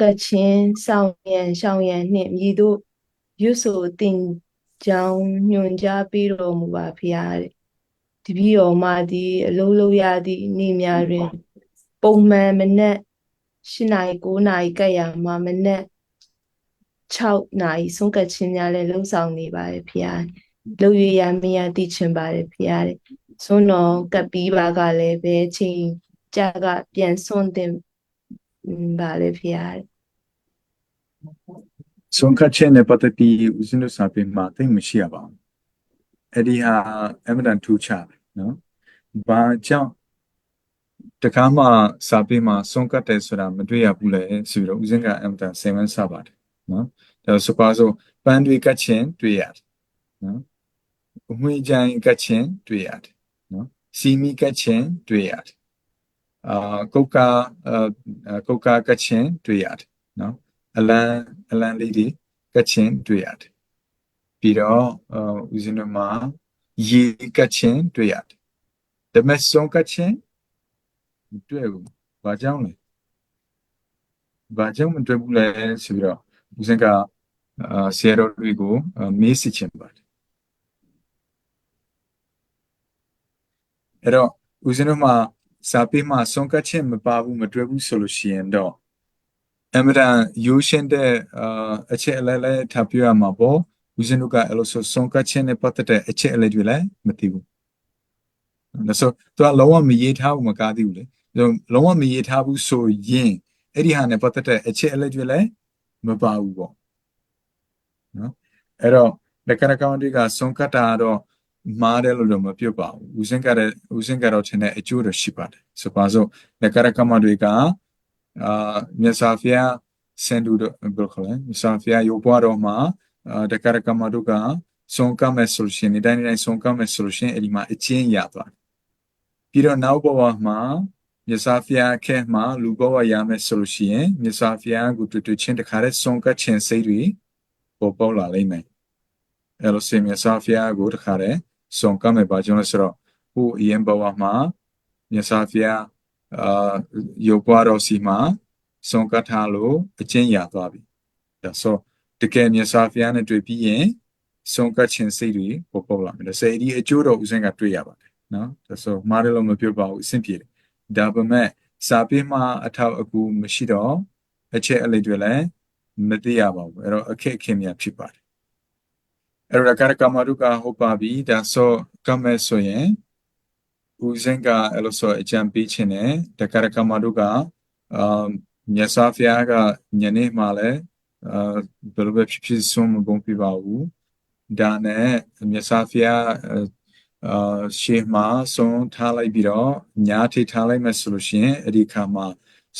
ကတ်ခြင်းဆောင်ရန်ရှောင်ရန်နှင့်မြည်တို့ရွတ်ဆိုတင်ကြောင်းညွှန်ကြားပေးတော်မူပါဖရာတဲ့တပည့်တော်မသည်အလုံးလုံးရသည့်နေ့များတွင် ပုံမှန်မနက်၈နာရီ9နာရီကပ်ရမှာမနက်6နာရီဆုံးကတ်ခြင်းများလည်းလှုပ်ဆောင်နေပါတယ်ဖရာလှုပ်ရရမရသိချင်ပါတယ်ဖရာတဲ့ဆွန်းတော်ကပ်ပြီးပါကလည်းပဲချိန်ကြာကပြန်ဆွန်းတင် ပါလေဖရာတဲ့ ဆုံးခတ်ချက်နဲ့ပတ်သက်ပြီးဦးဇင်းတို့စာပေမှာသိမရှိရပါဘူးအဲ့ဒီဟာအမတန်ထူးခြားတယ်နော်ဘာကြောင့်တခါမှစာပေမှာဆုံးကတ်တယ်ဆိုတာမတွေ့ရဘူးလေဆိုပြီးတော့ဦးဇင်းကအမတန်စိတ်ဝမ်းစားပါတယ်နော်ဒါဆိုပါဆိုပန်းတွေကတ်ချင်းတွေ့ရတယ်နော်အမွှေးကြိုင်ကတ်ချင်းတွေ့ရတယ်နော်စီမီကတ်ချင်းတွေ့ရတယ် အာကုတ်ကာအာကုတ်ကာကတ်ချင်းတွေ့ရတယ်နော်အလံအလံလေးတွေကတ်ချင်းတွေ့ရတယ်ပြီးတော့အာဦးဇင်းတို့မှာရေကတ်ချင်းတွေ့ရတယ်ဓမ္မစုံကတ်ချင်းမတွေ့ဘူးဘာကြောင့်လဲဘာကြောင့်မတွေ့ဘူးလဲဆိုပြီးတော့ဦးဇင်းကအာဆရာတော်တွေကိုအာမေးစစ်ချင်ပါတယ်အဲ့တော့ဦးဇင်းတို့မှာ စာပေမှာစုံကတ်ချင်းမပါဘူးမတွေ့ဘူးဆိုလို့ရှိရင်တော့အမရန်ရိုးရှင်းတဲ့အာအချက်အလက်လည်းထားပြရမှာပေါ့ဦးဇင်းတို့ကအဲ့လိုဆိုဆုံးကချင်းနဲ့ပတ်သက်တဲ့အချက်အလက်တွေလည်းမသိဘူးဒါဆိုသူကလုံးဝမရေးထားဘူးမကားသေးဘူးလေလုံးဝမရေးထားဘူးဆိုရင်အဲ့ဒီဟာနဲ့ပတ်သက်တဲ့အချက်အလက်တွေလည်းမပါဘူးပေါ့နော်အဲ့တော့လက်ကရကောင်တွေကဆုံးကတာတော့ မားတယ်လို့တော့မပြောပါဘူးဦးစင်ကတဲ့ဦးစင်ကတော့ထင်တဲ့အကျိုးတော့ရှိပါတယ်ဆိုပါစို့လက်ကရကမတွေကအာမြတ်စွာဘုရားစင်တူတော့ဘယ်လိုခေါ်လဲမြတ်စွာဘုရားရုပ်ပွားတော်မှာအာတက္ကရကမတို့ကဆုံးကမဲ့ဆိုလို့ရှိရင်ဒီတိုင်းတိုင်းဆုံးကမဲ့ဆိုလို့ရှိရင်အဲ့ဒီမှာအချင်းရသွားတယ်ပြီးတော့နောက်ဘဝမှာမြတ်စွာဘုရားအခဲမှာလူဘဝရမယ်ဆိုလို့ရှိရင်မြတ်စွာဘုရားကိုတွေ့တွေ့ချင်းတခါတည်းဆုံးကခြင်းစိတ်တွေပေါ်ပေါက်လာလိမ့်မယ်အဲ့လိုစေမြတ်စွာဘုရားကိုတခါတည်း ဆုံးကမဲ့ပါကြောင့်လဲဆိုတော့ဟိုအရင်ဘဝမှာမြတ်စွာဘုရားအာရုပ်ပွားတော်စီမှာဆုံးကထားလို့အချင်းရသွားပြီဒါဆိုတကယ်မြတ်စွာဘုရားနဲ့တွေ့ပြီးရင်ဆုံးကခြင်းစိတ်တွေပေါ်ပေါက်လာမယ်ဒါဆိုဒီအကျိုးတော်ဦးစင်းကတွေ့ရပါတယ်နော်ဒါဆိုမားတယ်လို့မပြောပါဘူးအဆင်ပြေတယ်ဒါပေမဲ့စာပေမှာအထောက်အကူမရှိတော့အချက်အလက်တွေလည်းမသိရပါဘူးအဲ့တော့အခက်အခဲများဖြစ်ပါတယ် အဲ့တော့ကာရကမရုကဟုတ်ပါပြီဒါဆိုကမဲ့ဆိုရင်ဦးစင်းကအဲ့လိုဆိုအကြံပေးခြင်းနဲ့တကာရကမတို့ကအာမြတ်စွာဘုရားကညနေမှလည်းအာဘယ်လိုပဲဖြစ်ဖြစ်ဆုံးမပုံပြပါဘူးဒါနဲ့မြတ်စွာဘုရားအာရှေ့မှာဆုံးထားလိုက်ပြီးတော့ညာထိထားလိုက်မယ်ဆိုလို့ရှိရင်အဲ့ဒီခါမှာ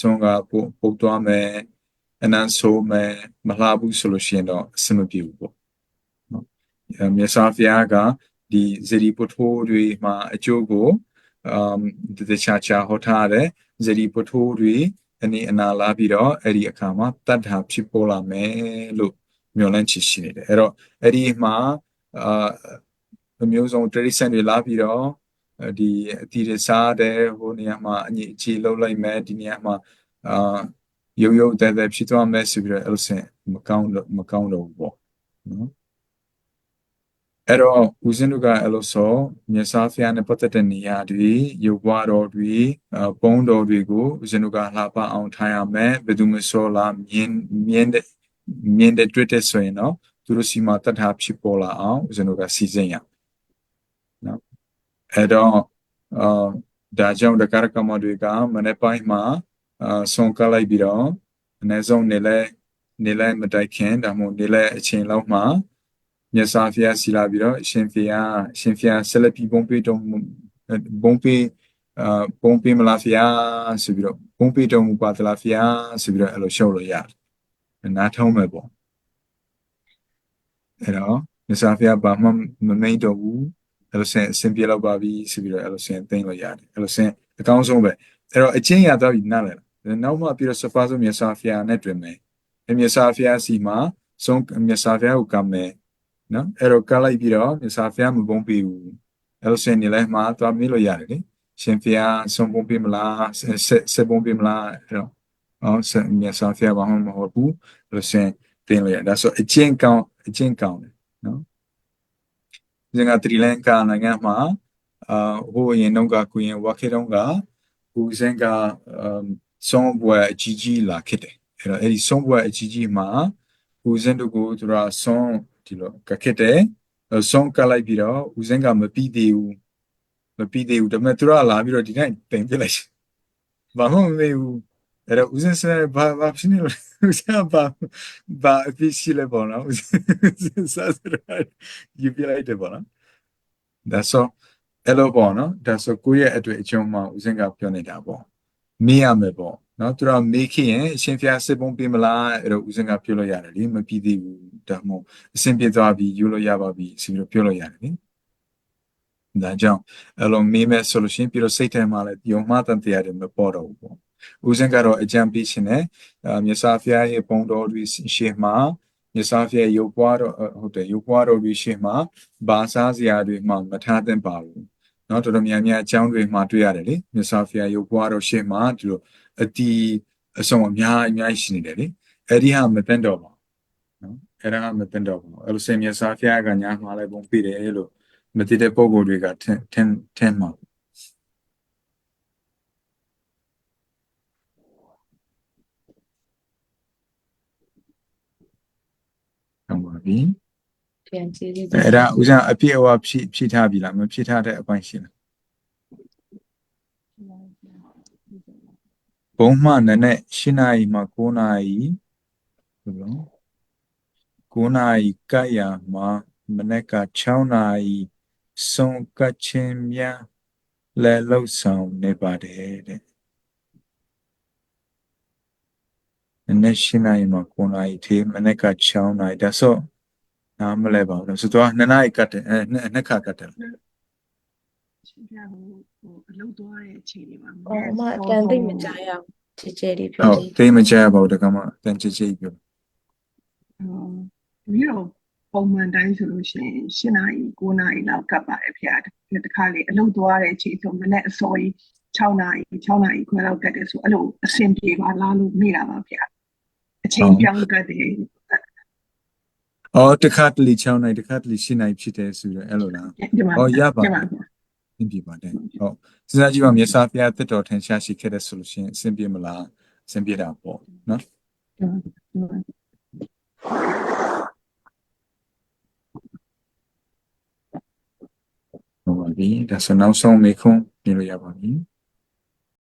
ဆုံးကပုတ်ပုတ်သွားမယ်အနန်းဆိုးမယ်မလှဘူးဆိုလို့ရှိရင်တော့အဆင်မပြေဘူးပေါ့နော် မြတ်စွာဘုရားကဒီဇရီပုထိုးတွေမှာအကျိုးကိုအမ်တခြားခြားဟောထားတဲ့ဇရီပုထိုးတွေအနေအနာလာပြီးတော့အဲ့ဒီအခါမှာတတ်တာဖြစ်ပေါ်လာမယ်လို့မျှော်လင့်ချရှိနေတယ်အဲ့တော့အဲ့ဒီမှာအာအမျိုးစုံ tradition တွေလာပြီးတော့ဒီအတီရစားတဲ့ဟိုနေရာမှာအညီအချီလုံးလိုက်မယ်ဒီနေရာမှာအာရုပ်ရုပ်တဲတဲဖြစ်သွားမယ်ဆိုပြီးတော့အဲ့လိုစင်မကောင်းတော့မကောင်းတော့ဘူးပေါ့နော် အဲ့တော့ဦးဇင်းတို့ကအဲ့လိုဆိုမြတ်စွာဘုရားနဲ့ပတ်သက်တဲ့နေရာတွေရုပ်ဘွားတော်တွေပုံတော်တွေကိုဦးဇင်းတို့ကလှပအောင်ထားရမယ်ဘယ်သူမဆိုလားမြင်မြင်တဲ့မြင်တဲ့တွေ့တဲ့ဆိုရင်တော့သူတို့စီမှာတတ်တာဖြစ်ပေါ်လာအောင်ဦးဇင်းတို့ကစီစဉ်ရနော်အဲ့တော့အာဒါကြောင့်တက္ကရာကမတွေကမနေ့ပိုင်းမှာအာဆုံးကလိုက်ပြီးတော့အနည်းဆုံးနေလဲနေလဲမတိုက်ခင်ဒါမှမဟုတ်နေလဲအချိန်လောက်မှာ မြတ်စွာဘုရားစီလာပြီးတော့ရှင်ဖျားရှင်ဖျားဆက်လက်ပြီးဘုံပေးတော်ဘုံပေးအာဘုံပေးမလားဖျားဆိုပြီးတော့ဘုံပေးတော်မူပါသလားဖျားဆိုပြီးတော့အဲ့လိုရှောက်လို့ရတယ်နားထုံးမယ်ပေါ့အဲ့တော့မြတ်စွာဘုရားဘာမှမမိတ်တော့ဘူးအဲ့လိုဆင်အဆင်ပြေတော့ပါပြီဆိုပြီးတော့အဲ့လိုဆင်သိမ့်လို့ရတယ်အဲ့လိုဆင်အကောင်းဆုံးပဲအဲ့တော့အချင်းရတော့ပြီနားလဲနောက်မှပြီးတော့စပါးဆိုမြတ်စွာဘုရားနဲ့တွေ့မယ်မြတ်စွာဘုရားစီမှာဆုံးမြတ်စွာဘုရားကိုကမ်းမယ် နော်အဲ့တော့ကလိုက်ပြီးတော့မြတ်စွာဘုရားမပုံပေးဘူးအဲ့လိုဆင်နေလဲမှာသွားမေးလို့ရတယ်လေရှင်ဘုရားဆုံးပုံပေးမလားဆက်ဆက်ပုံပေးမလားအဲ့တော့နော်ဆက်မြတ်စွာဘုရားဘာမှမဟုတ်ဘူးလို့ဆိုရင်သင်လို့ရဒါဆိုအကျင့်ကောင်းအကျင့်ကောင်းတယ်နော်ဒီကတရီလန်ကာနိုင်ငံမှာအာဟိုအရင်တော့ကကိုရင်ဝါခေတုန်းကဦးစင်ကအမ်ဆုံးဘွယ်အကြီးကြီးလာခဲ့တယ်အဲ့တော့အဲ့ဒီဆုံးဘွယ်အကြီးကြီးမှာဦးစင်တို့ကိုသူကဆုံး ဒီလိုကခဲ့တယ်အဲ့ဆုံးကလိုက်ပြီးတော့ဦးစင်ကမပြီးသေးဘူးမပြီးသေးဘူးဒါပေမဲ့သူကလာပြီးတော့ဒီတိုင်းတင်ပြလိုက်ဘာမှမမေးဘူးအဲ့တော့ဦးစင်စဘာဘာဖြစ်နေလဲဦးစင်ကဘာဘာအဖြစ်ရှိလဲပေါ့နော်ဦးစင်စားစရာယူပြလိုက်တယ်ပေါ့နော်ဒါဆိုအဲ့လိုပေါ့နော်ဒါဆိုကိုယ့်ရဲ့အတွေ့အကြုံမှာဦးစင်ကပြောနေတာပေါ့မေးရမယ်ပေါ့နော်သူတို့မေးခင်ရင်အရှင်ဖျားစစ်ပုံပေးမလားအဲ့တော့ဦးစင်ကပြောလို့ရတယ်လေမပြီးသေးဘူး ဒါမှမဟုတ်အဆင်ပြေသွားပြီယူလို့ရပါပြီဆိုပြီးတော့ပြောလို့ရတယ်လေဒါကြောင့်အဲ့လိုမေးမယ်ဆိုလို့ရှိရင်ပြီးတော့စိတ်ထဲမှာလည်းယုံမှန်တဲ့တရားတွေမပေါ်တော့ဘူးပေါ့ဦးစင်ကတော့အကြံပေးရှင်နဲ့အာမြတ်စွာဘုရားရဲ့ပုံတော်တွေရှေ့မှာမြတ်စွာဘုရားရုပ်ပွားတော်ဟုတ်တယ်ရုပ်ပွားတော်တွေရှေ့မှာဘာစားစရာတွေမှမထားသင့်ပါဘူးเนาะတော်တော်များများအကြောင်းတွေမှာတွေ့ရတယ်လေမြတ်စွာဘုရားရုပ်ပွားတော်ရှေ့မှာဒီလိုအတီးအဆောင်အများအများရှိနေတယ်လေအဲ့ဒီဟာမတန်တော့ပါဘူးเนาะ အဲ့ဒါမတန်တော့ပါဘူးအဲ့လိုစင်မြတ်စွာဘုရားကညာမှာလည်းပုံပြတယ်လို့မတည်တဲ့ပုံကိုယ်တွေကထင်ထင်ထင်မှာဟုတ်ပါပြီပြန်ကြည့်ကြည့်အဲ့ဒါဦးဇင်းအပြည့်အဝဖြည့်ဖြည့်ထားပြီလားမဖြည့်ထားတဲ့အပိုင်းရှိလားဘုံမှနနဲ့၈နာရီမှ9နာရီဘယ်လို 9နာရီကပ်ရမှာမနေ့က6နာရီဆုံးကပ်ချင်းများလဲလောက်ဆောင်နေပါတယ်တဲ့နနဲ့၈နာရီမှ9နာရီထေမနေ့က6နာရီဒါဆိုနားမလဲပါဘူးဆိုတော့2နာရီကတ်တယ်အဲနှစ်နှစ်ခါကတ်တယ်ရှင်ပြဟိုဟိုအလုပ်သွားတဲ့အချိန်တွေမှာအော်အမအတန်သိပ်မကြားရအောင်ကြည်ကြဲလေးပြောဟုတ်ကြည့်တိတ်မကြပါဘူးတကမတန်ချစ်ချစ်ပြော ပြီးတော့ပုံမှန်တိုင်းဆိုလို့ရှိရင်၈နာရီ9နာရီလောက်ကပ်ပါတယ်ဖေ။တခါလေအလုပ်သွားတဲ့အချိန်ဆိုမနေ့အစောကြီး6နာရီ6နာရီခွဲလောက်ကပ်တယ်ဆိုအဲ့လိုအဆင်ပြေပါလားလို့မိတာပါဖေ။အချိန်ပြောင်းကပ်တယ်အော်တခါတလေ6နိုင်တခါတလေ8နိုင်ဖြစ်တယ်ဆိုတော့အဲ့လိုလားဒီမှာအော်ရပါဒီမှာအဆင်ပြေပါတယ်ဟုတ်စဉ်းစားကြည့်ပါမြေစာဖျားတက်တော်ထင်ရှားရှိခဲ့တဲ့ဆိုလို့ရှိရင်အဆင်ပြေမလားအဆင်ပြေတာပေါ့နော် ဒီမှာ ဟုတ်ပါပြီဒါဆိုနောက်ဆုံးမေခွန်းပြင်လို့ရပါပြီ